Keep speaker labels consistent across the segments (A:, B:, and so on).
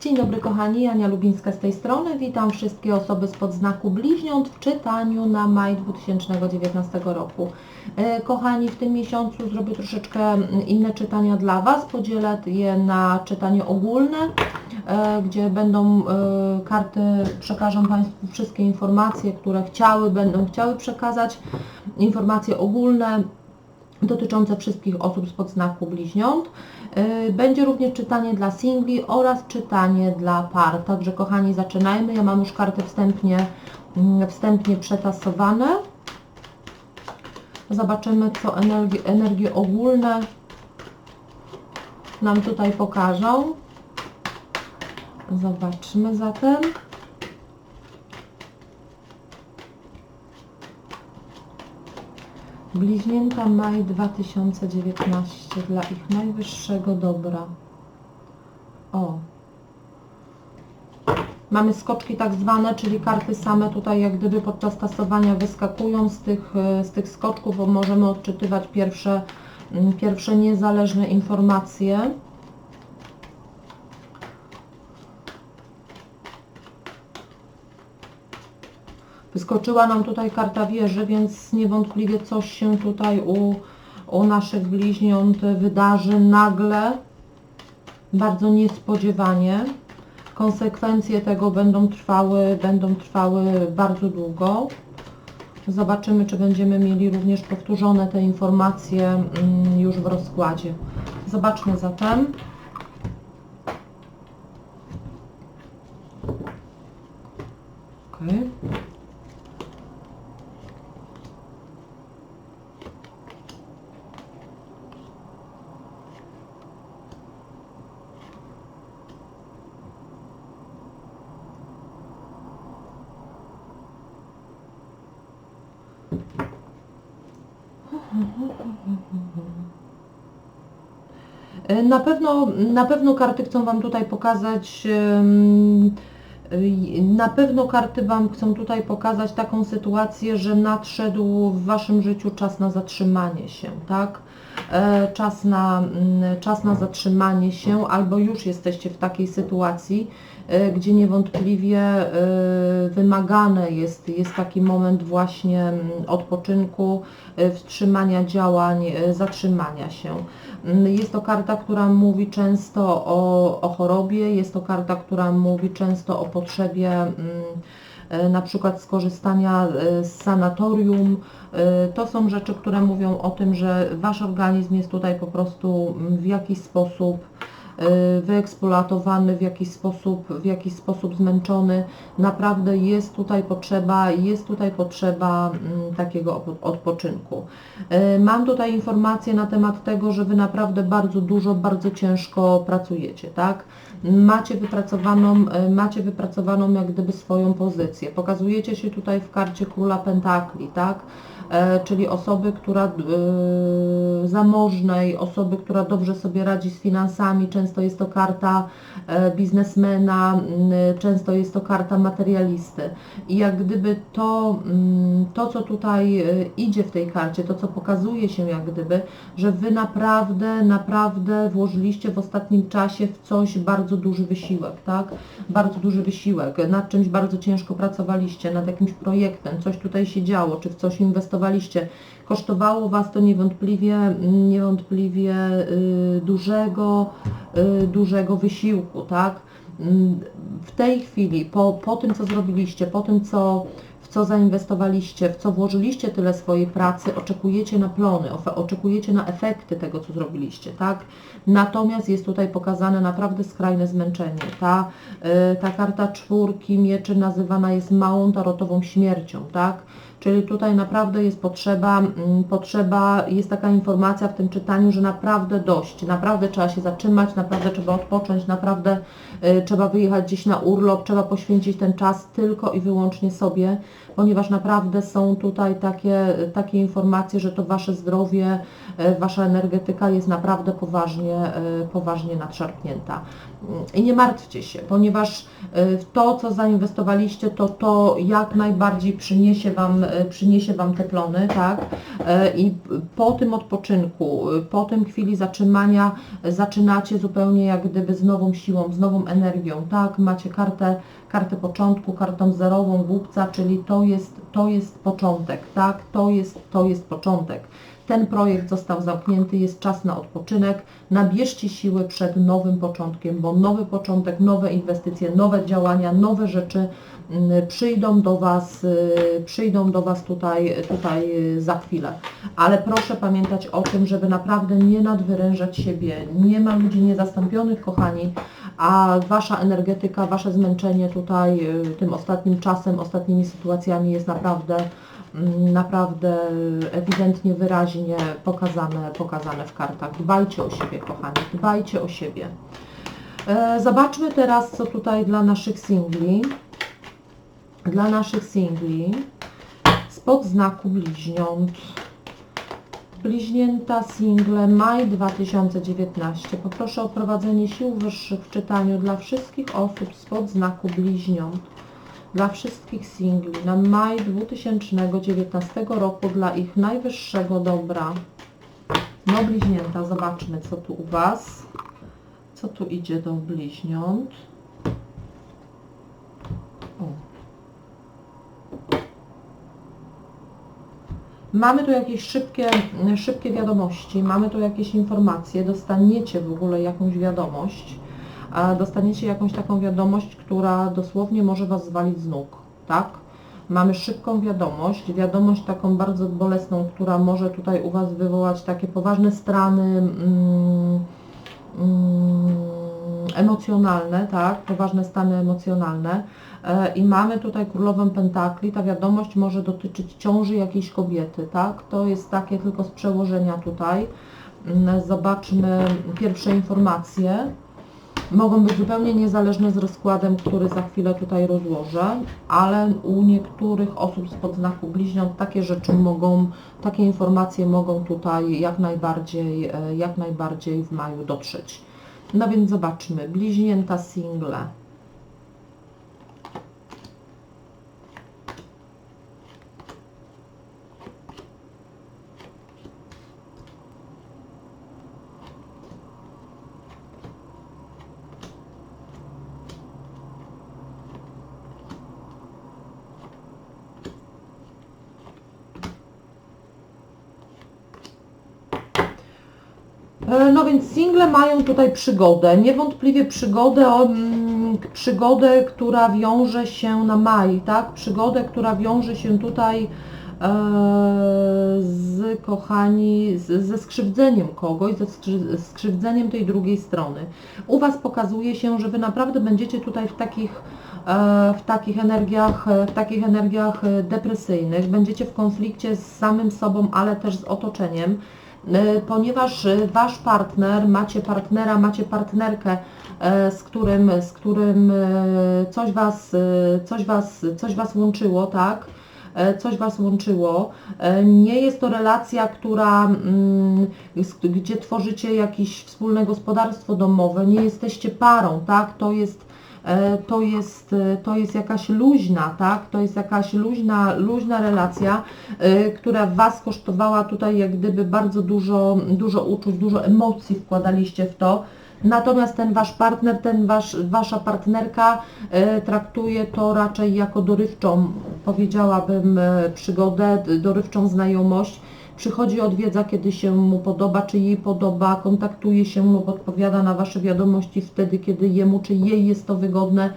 A: Dzień dobry kochani, Ania Lubińska z tej strony. Witam wszystkie osoby spod znaku bliźniąt w czytaniu na maj 2019 roku. E, Kochani, w tym miesiącu zrobię troszeczkę mm, inne czytania dla Was. Podzielę je na czytanie ogólne, e, gdzie będą e, karty, przekażą Państwu wszystkie informacje, które chciały, będą chciały przekazać. Informacje ogólne, dotyczące wszystkich osób spod znaku bliźniąt. Yy, Będzie również czytanie dla singli oraz czytanie dla par. Także kochani, zaczynajmy. Ja mam już karty wstępnie, mm, wstępnie przetasowane. Zobaczymy, co energie, energie ogólne nam tutaj pokażą. Zobaczmy zatem. Bliźnięta maj 2019 dla ich najwyższego dobra. O. Mamy skoczki tak zwane, czyli karty same tutaj jak gdyby podczas tasowania wyskakują z tych, e, z tych skoczków, bo możemy odczytywać pierwsze, mm, pierwsze niezależne informacje. Wyskoczyła nam tutaj karta wieży, więc niewątpliwie coś się tutaj u, u naszych bliźniąt wydarzy nagle, bardzo niespodziewanie. Konsekwencje tego będą trwały, będą trwały bardzo długo. Zobaczymy, czy będziemy mieli również powtórzone te informacje mm, już w rozkładzie. Zobaczmy zatem. Okay. E, Na pewno, na pewno karty chcą Wam tutaj pokazać, na pewno karty Wam chcą tutaj pokazać taką sytuację, że nadszedł w Waszym życiu czas na zatrzymanie się, tak? E, Czas na, mm, czas na zatrzymanie się, albo już jesteście w takiej sytuacji, e, gdzie niewątpliwie e, wymagane jest, jest taki moment właśnie mm, odpoczynku, wstrzymania działań, zatrzymania się. Jest to karta, która mówi często o, o chorobie, jest to karta, która mówi często o potrzebie mm, e, na przykład skorzystania e, z sanatorium. E, To są rzeczy, które mówią o tym, że Wasz organizm jest tutaj po prostu mm, w jakiś sposób wyeksploatowany, w jakiś sposób, w jakiś sposób zmęczony. Naprawdę jest tutaj potrzeba, jest tutaj potrzeba mm, takiego odpoczynku. E, Mam tutaj informacje na temat tego, że Wy naprawdę bardzo dużo, bardzo ciężko pracujecie, tak? Macie wypracowaną, e, macie wypracowaną jak gdyby swoją pozycję. Pokazujecie się tutaj w karcie Króla Pentakli, tak? E, czyli osoby, która zamożnej, osoby, która dobrze sobie radzi z finansami, często jest to karta e, biznesmena, m, często jest to karta materialisty. I jak gdyby to, mm, to co tutaj e, idzie w tej karcie, to co pokazuje się jak gdyby, że Wy naprawdę, naprawdę włożyliście w ostatnim czasie w coś bardzo duży wysiłek, tak? Bardzo duży wysiłek, nad czymś bardzo ciężko pracowaliście, nad jakimś projektem, coś tutaj się działo, czy w coś inwestowaliście. Kosztowało Was to niewątpliwie, niewątpliwie y, dużego, dużego wysiłku, tak? Mm, W tej chwili, po, po tym co zrobiliście, po tym co, w co zainwestowaliście, w co włożyliście tyle swojej pracy, oczekujecie na plony, oczekujecie na efekty tego, co zrobiliście, tak? Natomiast jest tutaj pokazane naprawdę skrajne zmęczenie. Ta, y, ta karta czwórki mieczy nazywana jest małą tarotową śmiercią, tak? Czyli tutaj naprawdę jest potrzeba, mm, potrzeba, jest taka informacja w tym czytaniu, że naprawdę dość, naprawdę trzeba się zatrzymać, naprawdę trzeba odpocząć, naprawdę y, trzeba wyjechać gdzieś na urlop, trzeba poświęcić ten czas tylko i wyłącznie sobie, ponieważ naprawdę są tutaj takie, takie informacje, że to Wasze zdrowie, y, Wasza energetyka jest naprawdę poważnie, y, poważnie nadszarpnięta. I nie martwcie się, ponieważ w to, co zainwestowaliście, to to jak najbardziej przyniesie Wam, y, przyniesie wam te plony, tak? Y, I po tym odpoczynku, po tym chwili zatrzymania zaczynacie zupełnie jak gdyby z nową siłą, z nową energią, tak? Macie kartę, kartę początku, kartą zerową głupca, czyli to jest, to jest początek, tak? To jest, to jest początek. Ten projekt został zamknięty, jest czas na odpoczynek. Nabierzcie siły przed nowym początkiem, bo nowy początek, nowe inwestycje, nowe działania, nowe rzeczy mm, przyjdą do Was, y, przyjdą do Was tutaj, tutaj y, za chwilę. Ale proszę pamiętać o tym, żeby naprawdę nie nadwyrężać siebie. Nie ma ludzi niezastąpionych, kochani, a Wasza energetyka, Wasze zmęczenie y, tym ostatnim czasem, ostatnimi sytuacjami jest naprawdę Mm, naprawdę ewidentnie, wyraźnie pokazane, pokazane w kartach. Dbajcie o siebie, kochani, dbajcie o siebie. E, zobaczmy teraz, co tutaj dla naszych singli. Dla naszych singli spod znaku bliźniąt. Bliźnięta single maj 2019. Poproszę o prowadzenie sił wyższych w czytaniu dla wszystkich osób spod znaku bliźniąt dla wszystkich singli na maj 2019 roku dla ich najwyższego dobra. No bliźnięta, zobaczmy co tu u Was. Co tu idzie do bliźniąt. O. Mamy tu jakieś szybkie, szybkie wiadomości, mamy tu jakieś informacje, dostaniecie w ogóle jakąś wiadomość dostaniecie jakąś taką wiadomość, która dosłownie może Was zwalić z nóg, tak? Mamy szybką wiadomość, wiadomość taką bardzo bolesną, która może tutaj u Was wywołać takie poważne strany mm, mm, emocjonalne, tak? Poważne stany emocjonalne. E, I mamy tutaj królową pentakli, ta wiadomość może dotyczyć ciąży jakiejś kobiety, tak? To jest takie tylko z przełożenia tutaj. Mm, zobaczmy pierwsze informacje mogą być zupełnie niezależne z rozkładem, który za chwilę tutaj rozłożę, ale u niektórych osób spod znaku bliźniąt takie rzeczy mogą, takie informacje mogą tutaj jak najbardziej, e, jak najbardziej w maju dotrzeć. No więc zobaczmy, bliźnięta single. No więc single mają tutaj przygodę, niewątpliwie przygodę, mm, przygodę, która wiąże się na maj, tak? Przygodę, która wiąże się tutaj e, z kochani, ze skrzywdzeniem kogoś, ze skrzywdzeniem tej drugiej strony. U Was pokazuje się, że Wy naprawdę będziecie tutaj w takich e, w takich energiach, w takich energiach depresyjnych, będziecie w konflikcie z samym sobą, ale też z otoczeniem. E, ponieważ e, Wasz partner, macie partnera, macie partnerkę, e, z którym, z którym coś was, coś, was, coś was łączyło, tak? Coś Was łączyło. Nie jest to relacja, która, mm, gdzie tworzycie jakieś wspólne gospodarstwo domowe, nie jesteście parą, tak? To jest to jest, e, to jest jakaś luźna, tak? To jest jakaś luźna, luźna relacja, e, która Was kosztowała tutaj jak gdyby bardzo dużo, dużo uczuć, dużo emocji wkładaliście w to. Natomiast ten Wasz partner, ten wasz, Wasza partnerka traktuje to raczej jako dorywczą, powiedziałabym, przygodę, dorywczą znajomość przychodzi, odwiedza, kiedy się mu podoba, czy jej podoba, kontaktuje się lub odpowiada na Wasze wiadomości wtedy, kiedy jemu czy jej jest to wygodne.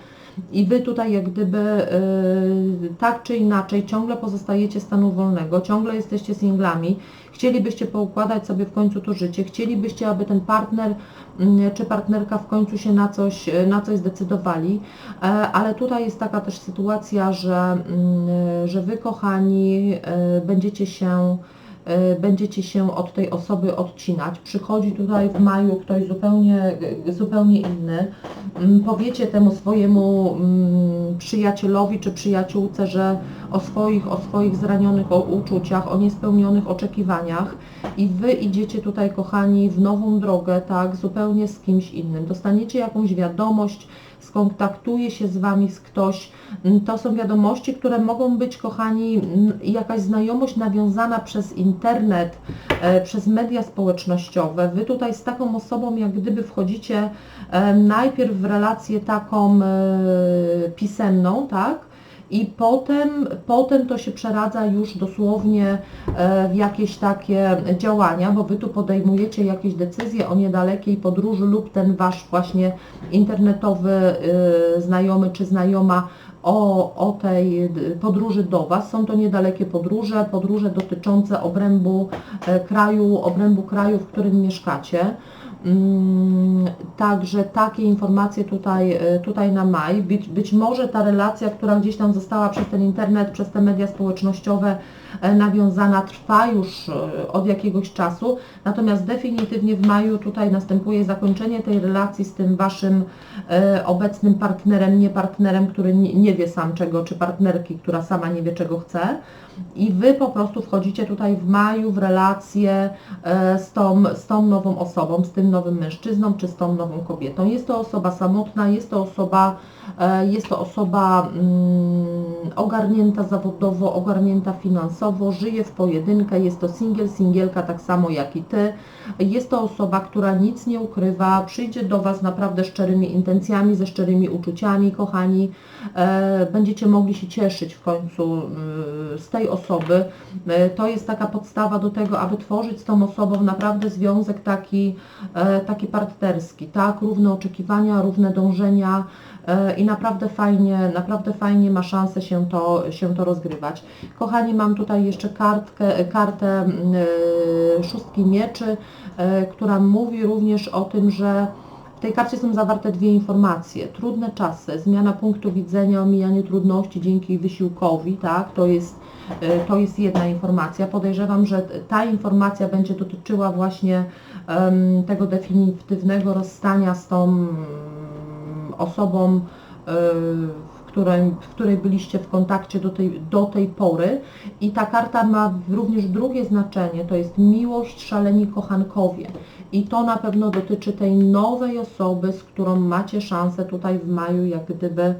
A: I Wy tutaj jak gdyby yy, tak czy inaczej ciągle pozostajecie stanu wolnego, ciągle jesteście singlami, chcielibyście poukładać sobie w końcu to życie, chcielibyście, aby ten partner yy, czy partnerka w końcu się na coś, na coś zdecydowali, yy, ale tutaj jest taka też sytuacja, że, mm, że Wy kochani y, będziecie się będziecie się od tej osoby odcinać. Przychodzi tutaj w maju ktoś zupełnie, zupełnie inny. mm, powiecie temu swojemu mm, przyjacielowi czy przyjaciółce, że o swoich, o swoich zranionych o uczuciach, o niespełnionych oczekiwaniach i Wy idziecie tutaj, kochani, w nową drogę, tak, zupełnie z kimś innym. Dostaniecie jakąś wiadomość, skontaktuje się z Wami z ktoś. Mm, To są wiadomości, które mogą być, kochani, mm, jakaś znajomość nawiązana przez internet, e, przez media społecznościowe. Wy tutaj z taką osobą, jak gdyby wchodzicie e, najpierw w relację taką e, pisemną, tak? I potem, potem to się przeradza już dosłownie e, w jakieś takie działania, bo Wy tu podejmujecie jakieś decyzje o niedalekiej podróży lub ten Wasz właśnie internetowy e, znajomy czy znajoma o, o tej podróży do Was. Są to niedalekie podróże, podróże dotyczące obrębu e, kraju, obrębu kraju, w którym mieszkacie. Mm, Także takie informacje tutaj, e, tutaj na maj. Być, być może ta relacja, która gdzieś tam została przez ten internet, przez te media społecznościowe nawiązana, trwa już e, od jakiegoś czasu, natomiast definitywnie w maju tutaj następuje zakończenie tej relacji z tym Waszym e, obecnym partnerem, nie partnerem, który nie, wie sam czego, czy partnerki, która sama nie wie czego chce. I Wy po prostu wchodzicie tutaj w maju w relację e, z tą, z tą nową osobą, z tym nowym mężczyzną, czy z tą nową kobietą. Jest to osoba samotna, jest to osoba, e, jest to osoba mm, ogarnięta zawodowo, ogarnięta finansowo, żyje w pojedynkę, jest to singiel, singielka tak samo jak i Ty. Jest to osoba, która nic nie ukrywa, przyjdzie do Was naprawdę szczerymi intencjami, ze szczerymi uczuciami, kochani. E, Będziecie mogli się cieszyć w końcu y, z tej osoby. E, To jest taka podstawa do tego, aby tworzyć z tą osobą naprawdę związek taki, e, taki partnerski, tak? Równe oczekiwania, równe dążenia e, i naprawdę fajnie, naprawdę fajnie ma szansę się to, się to rozgrywać. Kochani, mam tutaj jeszcze kartkę, kartę mm, e, szóstki mieczy, e, która mówi również o tym, że w tej karcie są zawarte dwie informacje. Trudne czasy, zmiana punktu widzenia, omijanie trudności dzięki wysiłkowi, tak? To jest, e, to jest jedna informacja. Podejrzewam, że ta informacja będzie dotyczyła właśnie em, tego definitywnego rozstania z tą osobą, e, w której, w której byliście w kontakcie do tej, do tej pory. I ta karta ma również drugie znaczenie, to jest miłość, szaleni kochankowie. I to na pewno dotyczy tej nowej osoby, z którą macie szansę tutaj w maju, jak gdyby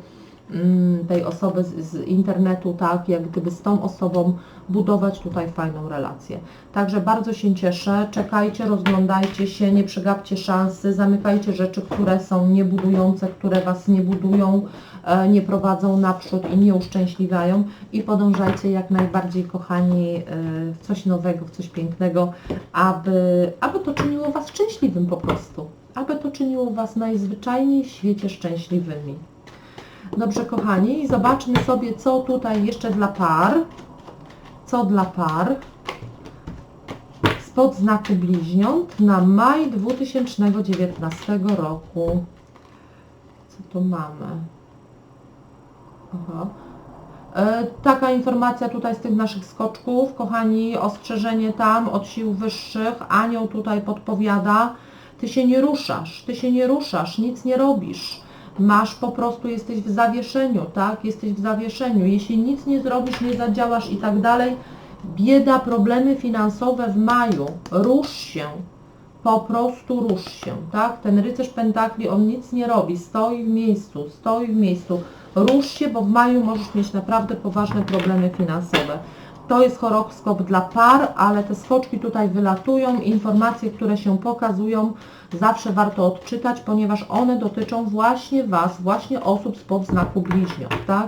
A: tej osoby z, z internetu, tak, jak gdyby z tą osobą budować tutaj fajną relację. Także bardzo się cieszę, czekajcie, rozglądajcie się, nie przegapcie szansy, zamykajcie rzeczy, które są niebudujące, które Was nie budują, e, nie prowadzą naprzód i nie uszczęśliwiają i podążajcie jak najbardziej, kochani, e, w coś nowego, w coś pięknego, aby, aby to czyniło Was szczęśliwym po prostu, aby to czyniło Was najzwyczajniej w świecie szczęśliwymi. Dobrze, kochani, zobaczmy sobie, co tutaj jeszcze dla par. Co dla par spod znaku bliźniąt na maj 2019 roku. Co tu mamy? Aha. E, Taka informacja tutaj z tych naszych skoczków, kochani, ostrzeżenie tam od sił wyższych, anioł tutaj podpowiada, ty się nie ruszasz, ty się nie ruszasz, nic nie robisz, masz po prostu, jesteś w zawieszeniu, tak, jesteś w zawieszeniu, jeśli nic nie zrobisz, nie zadziałasz i tak dalej, bieda, problemy finansowe w maju, rusz się, po prostu rusz się, tak? Ten rycerz pentakli, on nic nie robi, stoi w miejscu, stoi w miejscu. Rusz się, bo w maju możesz mieć naprawdę poważne problemy finansowe. To jest horoskop dla par, ale te skoczki tutaj wylatują, informacje, które się pokazują, zawsze warto odczytać, ponieważ one dotyczą właśnie Was, właśnie osób spod znaku bliźniąt, tak?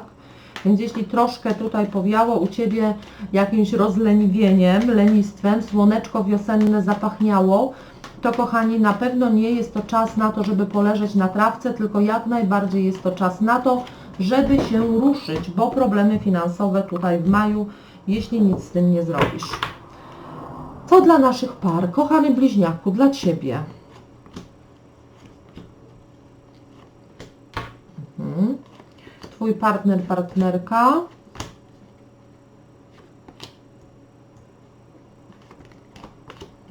A: Więc jeśli troszkę tutaj powiało u Ciebie jakimś rozleniwieniem, lenistwem, słoneczko wiosenne zapachniało, to kochani, na pewno nie jest to czas na to, żeby poleżeć na trawce, tylko jak najbardziej jest to czas na to, żeby się ruszyć, bo problemy finansowe tutaj w maju, jeśli nic z tym nie zrobisz. Co dla naszych par? Kochany bliźniaku, dla Ciebie. Mhm. Twój partner, partnerka.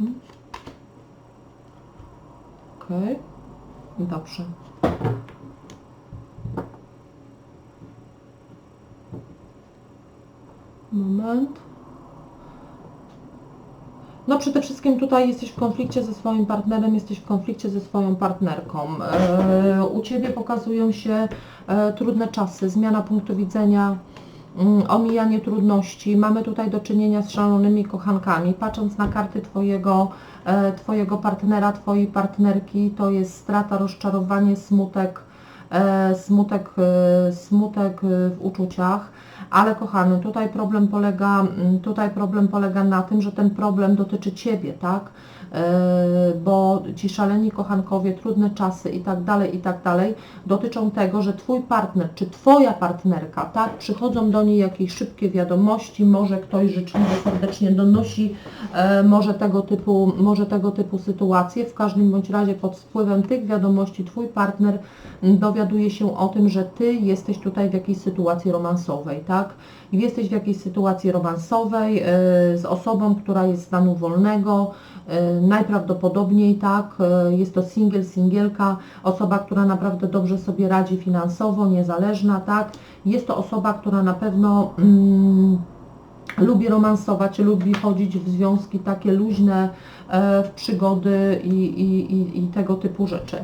A: Mhm. Okej. Dobrze. Moment. No przede wszystkim tutaj jesteś w konflikcie ze swoim partnerem, jesteś w konflikcie ze swoją partnerką. E, u Ciebie pokazują się e, trudne czasy, zmiana punktu widzenia, mm, omijanie trudności. Mamy tutaj do czynienia z szalonymi kochankami. Patrząc na karty Twojego, e, twojego partnera, Twojej partnerki, to jest strata, rozczarowanie, smutek, smutek, smutek w uczuciach. Ale kochany, tutaj problem polega, mm, tutaj problem polega na tym, że ten problem dotyczy Ciebie, tak? Yy, Bo ci szaleni kochankowie, trudne czasy i tak dalej, i tak dalej, dotyczą tego, że Twój partner czy Twoja partnerka, tak? Przychodzą do niej jakieś szybkie wiadomości, może ktoś życzliwie, serdecznie donosi, e, może tego typu, może tego typu sytuacje. W każdym bądź razie pod wpływem tych wiadomości Twój partner dowiaduje się o tym, że Ty jesteś tutaj w jakiejś sytuacji romansowej, tak? I Jesteś w jakiejś sytuacji romansowej e, z osobą, która jest stanu wolnego, e, najprawdopodobniej tak, e, jest to singiel, singielka, osoba, która naprawdę dobrze sobie radzi finansowo, niezależna, tak? Jest to osoba, która na pewno mm, lubi romansować, lubi chodzić w związki takie luźne, w przygody i, i, i, i tego typu rzeczy.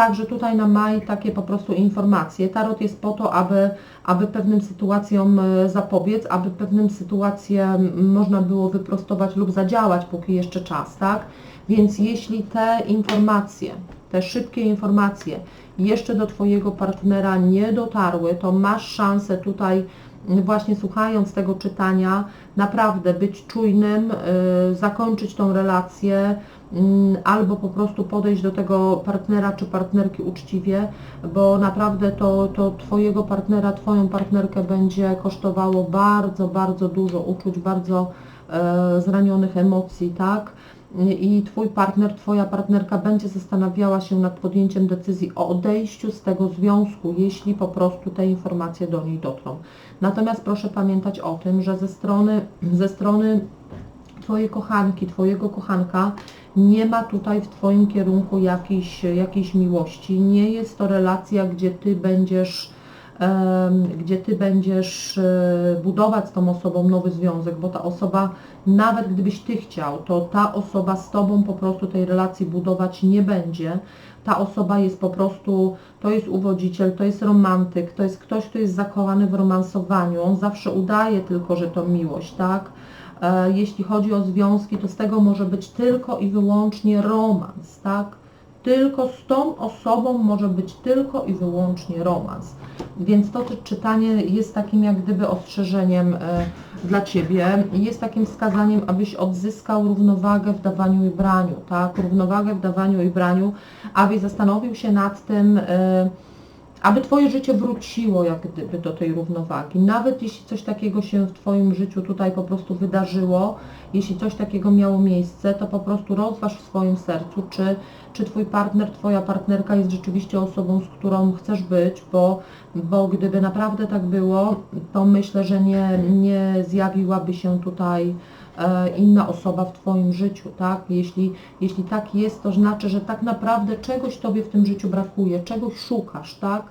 A: Także tutaj na maj takie po prostu informacje. Tarot jest po to, aby, aby pewnym sytuacjom e, zapobiec, aby pewnym sytuacjom można było wyprostować lub zadziałać, póki jeszcze czas, tak? Więc jeśli te informacje, te szybkie informacje jeszcze do Twojego partnera nie dotarły, to masz szansę tutaj właśnie słuchając tego czytania, naprawdę być czujnym, y, zakończyć tą relację, mm, albo po prostu podejść do tego partnera czy partnerki uczciwie, bo naprawdę to, to Twojego partnera, Twoją partnerkę będzie kosztowało bardzo, bardzo dużo uczuć, bardzo e, zranionych emocji, tak? I Twój partner, Twoja partnerka będzie zastanawiała się nad podjęciem decyzji o odejściu z tego związku, jeśli po prostu te informacje do niej dotrą. Natomiast proszę pamiętać o tym, że ze strony, ze strony Twojej kochanki, Twojego kochanka nie ma tutaj w Twoim kierunku jakiejś, jakiejś miłości. Nie jest to relacja, gdzie Ty będziesz gdzie Ty będziesz e, budować z tą osobą nowy związek, bo ta osoba, nawet gdybyś Ty chciał, to ta osoba z Tobą po prostu tej relacji budować nie będzie. Ta osoba jest po prostu, to jest uwodziciel, to jest romantyk, to jest ktoś, kto jest zakochany w romansowaniu. On zawsze udaje tylko, że to miłość, tak? E, Jeśli chodzi o związki, to z tego może być tylko i wyłącznie romans, tak? Tylko z tą osobą może być tylko i wyłącznie romans. Więc to czytanie jest takim jak gdyby ostrzeżeniem e, dla Ciebie, jest takim wskazaniem, abyś odzyskał równowagę w dawaniu i braniu, tak? Równowagę w dawaniu i braniu, abyś zastanowił się nad tym, e, aby Twoje życie wróciło jak gdyby do tej równowagi. Nawet jeśli coś takiego się w Twoim życiu tutaj po prostu wydarzyło, jeśli coś takiego miało miejsce, to po prostu rozważ w swoim sercu, czy, czy Twój partner, Twoja partnerka jest rzeczywiście osobą, z którą chcesz być, bo, bo gdyby naprawdę tak było, to myślę, że nie, nie zjawiłaby się tutaj inna osoba w Twoim życiu, tak? Jeśli, jeśli tak jest, to znaczy, że tak naprawdę czegoś Tobie w tym życiu brakuje, czegoś szukasz, tak?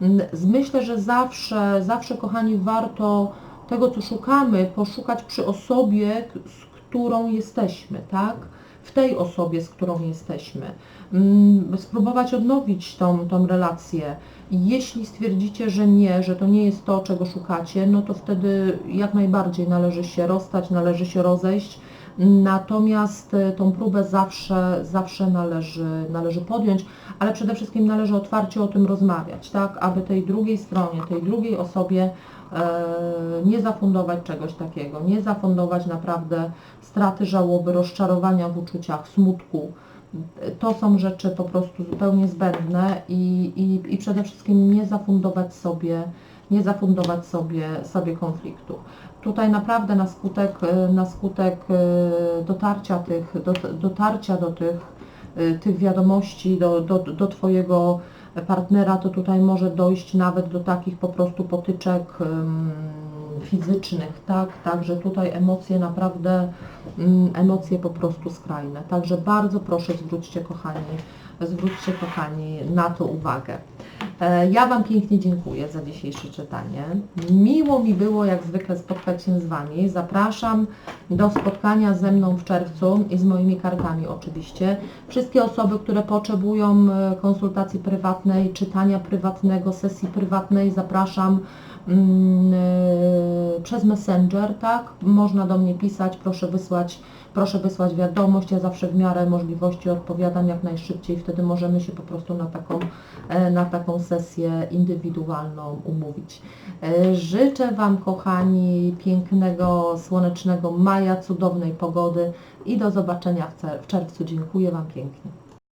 A: Mm, Myślę, że zawsze, zawsze, kochani, warto tego, co szukamy, poszukać przy osobie, z którą jesteśmy, tak? W tej osobie, z którą jesteśmy. Mm, Spróbować odnowić tą, tą relację. Jeśli stwierdzicie, że nie, że to nie jest to, czego szukacie, no to wtedy jak najbardziej należy się rozstać, należy się rozejść. Natomiast e, tą próbę zawsze, zawsze należy, należy podjąć, ale przede wszystkim należy otwarcie o tym rozmawiać, tak, aby tej drugiej stronie, tej drugiej osobie e, nie zafundować czegoś takiego, nie zafundować naprawdę straty, żałoby, rozczarowania w uczuciach, smutku. To są rzeczy po prostu zupełnie zbędne i, i, i przede wszystkim nie zafundować sobie, nie zafundować sobie, sobie konfliktu. Tutaj naprawdę na skutek, na skutek e, dotarcia, tych, do, dotarcia do tych, e, tych wiadomości do, do, do Twojego partnera, to tutaj może dojść nawet do takich po prostu potyczek fizycznych, tak? Także tutaj emocje naprawdę, mm, emocje po prostu skrajne. Także bardzo proszę zwróćcie kochani, zwróćcie kochani na to uwagę. E, Ja Wam pięknie dziękuję za dzisiejsze czytanie. Miło mi było jak zwykle spotkać się z Wami. Zapraszam do spotkania ze mną w czerwcu i z moimi kartami oczywiście. Wszystkie osoby, które potrzebują e, konsultacji prywatnej, czytania prywatnego, sesji prywatnej, zapraszam przez Messenger, tak? Można do mnie pisać, proszę wysłać, proszę wysłać wiadomość, ja zawsze w miarę możliwości odpowiadam jak najszybciej, wtedy możemy się po prostu na taką, e, na taką sesję indywidualną umówić. E, Życzę Wam, kochani, pięknego, słonecznego maja, cudownej pogody i do zobaczenia w czerwcu. Dziękuję Wam pięknie.